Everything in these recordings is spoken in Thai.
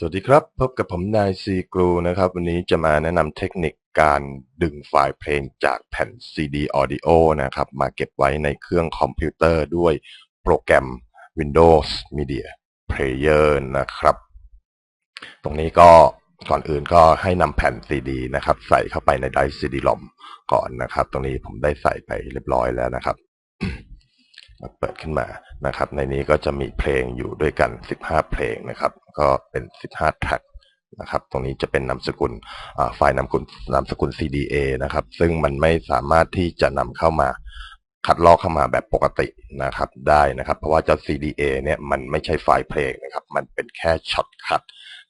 สวัสดีครับ พบกับผมนายซีกรูนะครับ วันนี้จะมาแนะนำเทคนิคการดึงไฟล์เพลงจากแผ่น CD Audio นะครับ มาเก็บไว้ในเครื่องคอมพิวเตอร์ด้วยโปรแกรม Windows Media Player นะครับ ตรงนี้ก็ก่อนอื่นก็ให้นำแผ่น CD นะครับ ใส่เข้าไปในไดร์ CD-ROM ก่อนนะครับ ตรงนี้ผมได้ใส่ไปเรียบร้อยแล้วนะครับ เปิดขึ้นมานะครับ ในนี้ก็จะมีเพลงอยู่ด้วยกัน 15 เพลงนะครับ ก็เป็น 15 แท็กนะครับ ตรงนี้จะเป็นนามสกุลไฟล์นามสกุลนามสกุล CDA นะครับ ซึ่งมันไม่สามารถที่จะนำเข้ามาคัดลอกเข้ามาแบบปกตินะครับได้นะครับ เพราะว่าเจ้า CDA เนี่ยมันไม่ใช่ไฟล์เพลงนะครับ มันเป็นแค่ช็อตคัท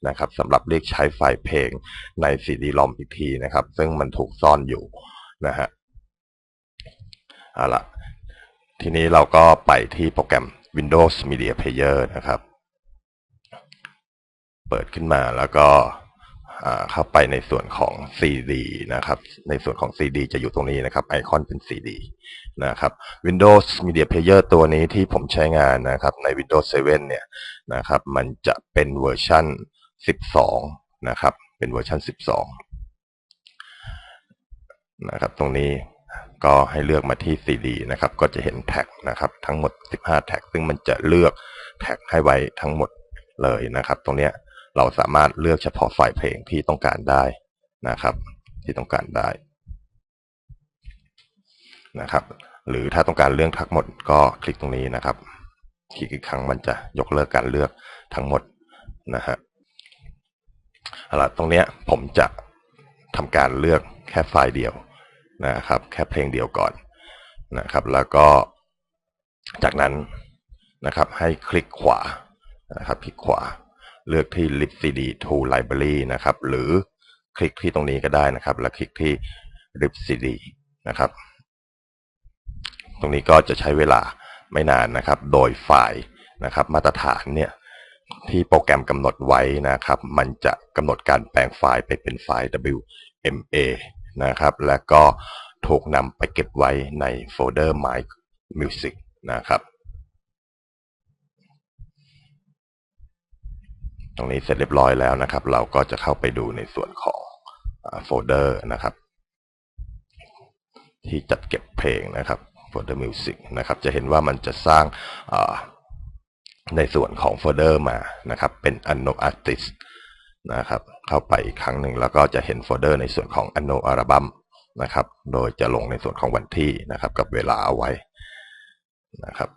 นะครับสำหรับเรียกใช้ไฟล์เพลงใน CD-ROM อีกทีนะครับ ซึ่งมันถูกซ่อนอยู่นะฮะเอาละ ทีนี้เราก็ไปที่โปรแกรม Windows Media Player นะครับ เปิดขึ้นมาแล้วก็เข้าไปในส่วนของ CD นะครับ ในส่วนของ CD จะอยู่ตรงนี้นะครับ ไอคอนเป็น CD นะครับ Windows Media Player ตัวนี้ที่ผมใช้งานนะครับ ใน Windows 7 เนี่ยนะครับ มันจะเป็นเวอร์ชัน12 นะครับ เป็นเวอร์ชัน12 นะครับ ตรงนี้ ก็ให้เลือกมาที่ CD นะครับ ก็จะเห็นแท็กนะครับ ทั้งหมด 15 แท็ก ซึ่งมันจะเลือกแท็กให้ไว้ทั้งหมดเลยนะครับ ตรงนี้เราสามารถเลือกเฉพาะไฟล์เพลงที่ต้องการได้นะครับ ที่ต้องการได้นะครับ หรือถ้าต้องการเลือกทั้งหมดก็คลิกตรงนี้นะครับ คลิกอีกครั้งมันจะยกเลิกการเลือกทั้งหมดนะฮะเอาล่ะตรงนี้ผมจะทำการเลือกแค่ไฟล์เดียว นะครับแค่เพลงเดียวก่อนนะครับ แล้วก็จากนั้นนะครับให้คลิกขวานะครับคลิกขวาเลือกที่ lib cd to library นะครับ หรือคลิกที่ตรงนี้ก็ได้นะครับ แล้วคลิกที่ lib cd นะครับ ตรงนี้ก็จะใช้เวลาไม่นานนะครับ โดยไฟล์นะครับ มาตรฐานเนี่ยที่โปรแกรมกำหนดไว้นะครับ มันจะกำหนดการแปลงไฟล์ไปเป็นไฟล์ WMA นะครับ และก็ถูกนำไปเก็บไว้ในโฟลเดอร์ My Music นะครับ ตรงนี้เสร็จเรียบร้อยแล้วนะครับ เราก็จะเข้าไปดูในส่วนของโฟลเดอร์นะครับ ที่จัดเก็บเพลงนะครับโฟลเดอร์ Music นะครับ จะเห็นว่ามันจะสร้างในส่วนของโฟลเดอร์มานะครับ เป็น Unknown Artist นะครับเข้าไปอีกครั้งหนึ่งแล้วก็จะเห็นโฟลเดอร์ในส่วนของ Anno Album นะครับ โดยจะลงในส่วนของวันที่นะครับ กับเวลาเอาไว้นะครับ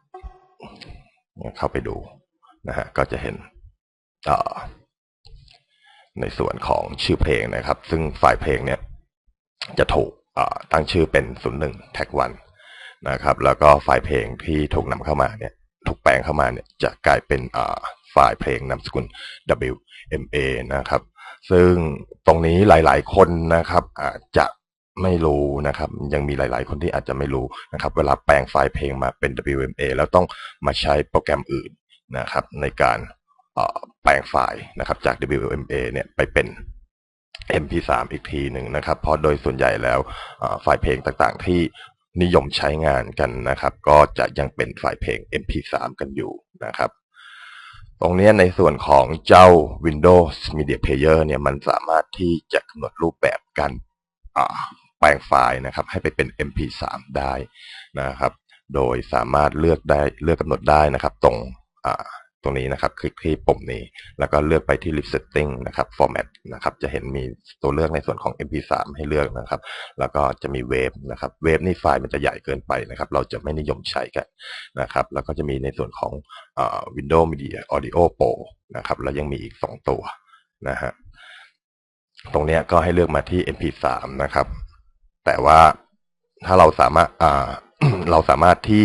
เข้าไปดูนะฮะก็จะเห็นในส่วนของชื่อเพลงนะครับ ซึ่งไฟล์เพลงเนี่ยจะถูกตั้งชื่อเป็น 01 tag 1นะครับ แล้วก็ไฟล์เพลงที่ถูกนำเข้ามาเนี่ยถูกแปลงเข้ามาเนี่ยจะกลายเป็น ไฟล์เพลงนามสกุล WMA นะครับ ซึ่งตรงนี้หลาย ๆ คนนะครับอาจจะไม่รู้นะครับ ยังมีหลาย ๆ คนที่อาจจะไม่รู้นะครับ เวลาแปลงไฟล์เพลงมาเป็น WMA แล้วต้องมาใช้โปรแกรมอื่นนะครับ ในการแปลงไฟล์นะครับจาก WMA เนี่ยไปเป็น MP3 อีกทีหนึ่งนะครับ เพราะโดยส่วนใหญ่แล้วไฟล์เพลงต่างๆ ที่นิยมใช้งานกันนะครับ ก็จะยังเป็นไฟล์เพลง MP3 กันอยู่นะครับ ตรงนี้ในส่วนของเจ้า Windows Media Player เนี่ยมันสามารถที่จะกำหนดรูปแบบการแปลงไฟล์นะครับ ให้ไปเป็น MP3 ได้นะครับ โดยสามารถเลือกได้เลือกกำหนดได้นะครับ ตรง ตรงนี้นะครับ คลิกที่ปุ่มนี้ แล้วก็เลือกไปที่ lip setting นะครับ format นะครับ จะเห็นมีตัวเลือกในส่วนของ mp3 ให้เลือกนะครับ แล้วก็จะมีเวฟนะครับ เวฟนี่ไฟล์มันจะใหญ่เกินไปนะครับ เราจะไม่นิยมใช้กันนะครับ แล้วก็จะมีในส่วนของ Windows Media Audio Pro นะครับ แล้วยังมีอีก 2 ตัวนะฮะ ตรงนี้ก็ให้เลือกมาที่ mp3 นะครับ แต่ว่าถ้าเราสามารถเราสามารถที่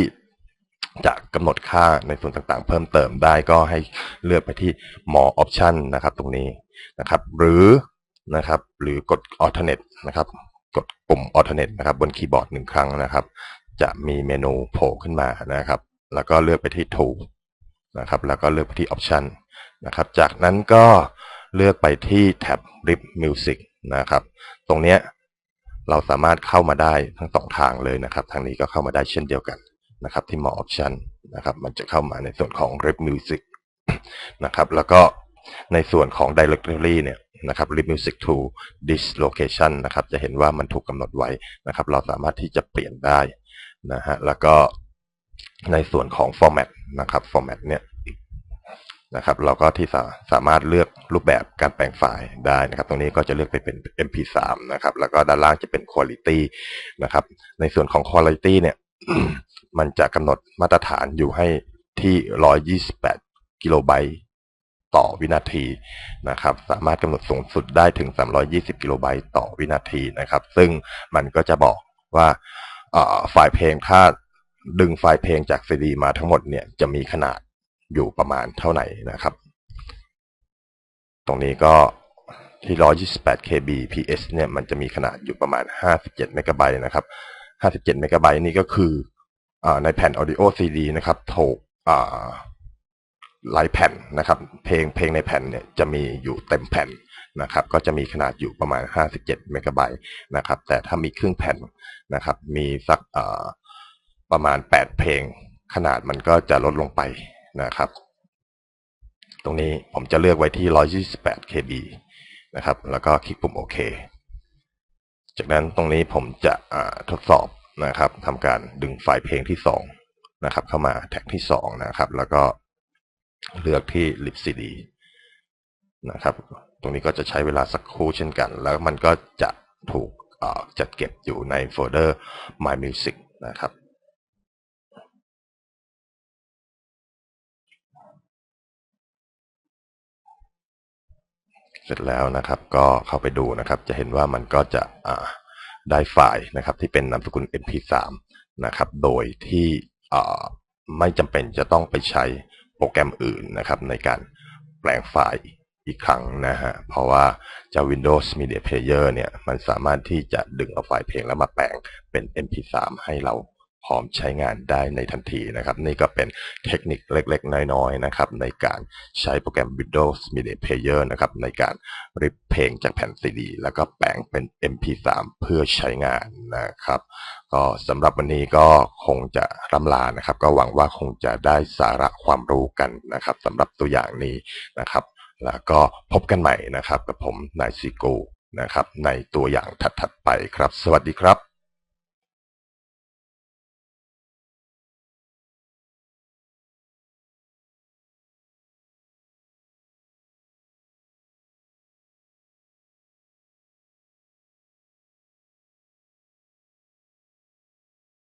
จะกำหนดค่าในส่วนต่างๆ เพิ่มเติมได้ก็ให้เลือกไปที่ more option นะครับ ตรงนี้นะครับ หรือนะครับ หรือกด alternate นะครับ กดปุ่ม alternate นะครับ บนคีย์บอร์ดหนึ่งครั้งนะครับ จะมีเมนูโผล่ขึ้นมานะครับ แล้วก็เลือกไปที่ tool นะครับ แล้วก็เลือกไปที่ option นะครับ จากนั้นก็เลือกไปที่แท็บ rip music นะครับ ตรงนี้เราสามารถเข้ามาได้ทั้งสองทางเลยนะครับ ทางนี้ก็เข้ามาได้เช่นเดียวกัน นะครับที่ more option นะครับมันจะเข้ามาในส่วนของ rep music นะครับแล้วก็ในส่วนของ directory เนี่ยนะครับ Rip Music to this location นะครับจะเห็นว่ามันถูกกำหนดไว้นะครับเราสามารถที่จะเปลี่ยนได้นะฮะแล้วก็ในส่วนของ format นะครับ format เนี่ยนะครับเราก็ที่สาสามารถเลือกรูปแบบการแปลงไฟล์ได้นะครับ ตรงนี้ก็จะเลือกไปเป็น MP3 นะครับ แล้วก็ด้านล่างจะเป็น quality นะครับ ในส่วนของ quality เนี่ย มันจะกำหนดมาตรฐานอยู่ให้ที่ 128 กิโลไบต์ต่อวินาทีนะครับ สามารถกำหนดสูงสุดได้ถึง 320 กิโลไบต์ต่อวินาทีนะครับ ซึ่งมันก็จะบอกว่าไฟล์เพลงถ้าดึงไฟล์เพลงจากซีดีมาทั้งหมดเนี่ยจะมีขนาดอยู่ประมาณเท่าไหร่นะครับ ตรงนี้ก็ที่ 128 KB PS เนี่ยมันจะมีขนาดอยู่ประมาณ 57 เมกะไบต์นะครับ 57 เมกะไบต์นี่ก็คือ ในแผ่น Audio CD นะครับถูกหลายแผ่นนะครับ เพลงเพลงในแผ่นเนี่ยจะมีอยู่เต็มแผ่นนะครับ ก็จะมีขนาดอยู่ประมาณ 57 เมกะไบต์นะครับ แต่ถ้ามีครึ่งแผ่นนะครับ มีสักประมาณ 8 เพลง ขนาดมันก็จะลดลงไปนะครับ ตรงนี้ผมจะเลือกไว้ที่ 128 KB นะครับ แล้วก็คลิกปุ่มโอเค จากนั้นตรงนี้ผมจะทดสอบ นะครับทำการดึงไฟล์เพลงที่สองนะครับ เข้ามาแท็กที่สองนะครับ แล้วก็เลือกที่ lip cd นะครับ ตรงนี้ก็จะใช้เวลาสักครู่เช่นกัน แล้วมันก็จะถูกจัดเก็บอยู่ในโฟลเดอร์ my music นะครับเสร็จแล้วนะครับก็เข้าไปดูนะครับ จะเห็นว่ามันก็จะอ่า ได้ไฟล์นะครับที่เป็นนามสกุล mp3 นะครับโดยที่ไม่จำเป็นจะต้องไปใช้โปรแกรมอื่นนะครับในการแปลงไฟล์อีกครั้งนะฮะ เพราะว่าเจ้า Windows Media Player เนี่ย มันสามารถที่จะดึงเอาไฟล์เพลงแล้วมาแปลงเป็น mp3 ให้เรา พร้อมใช้งานได้ในทันทีนะครับนี่ก็เป็นเทคนิคเล็กๆ น้อยๆนะครับในการใช้โปรแกรม Windows Media Player นะครับในการริบเพลงจากแผ่นซีดีแล้วก็แปลงเป็น MP3 เพื่อใช้งานนะครับ ก็สำหรับวันนี้ก็คงจะร่ำลานะครับ ก็หวังว่าคงจะได้สาระความรู้กันนะครับสำหรับตัวอย่างนี้นะครับ แล้วก็พบกันใหม่นะครับกับผมนายซีโกนะครับในตัวอย่างถัดๆไปครับ สวัสดีครับ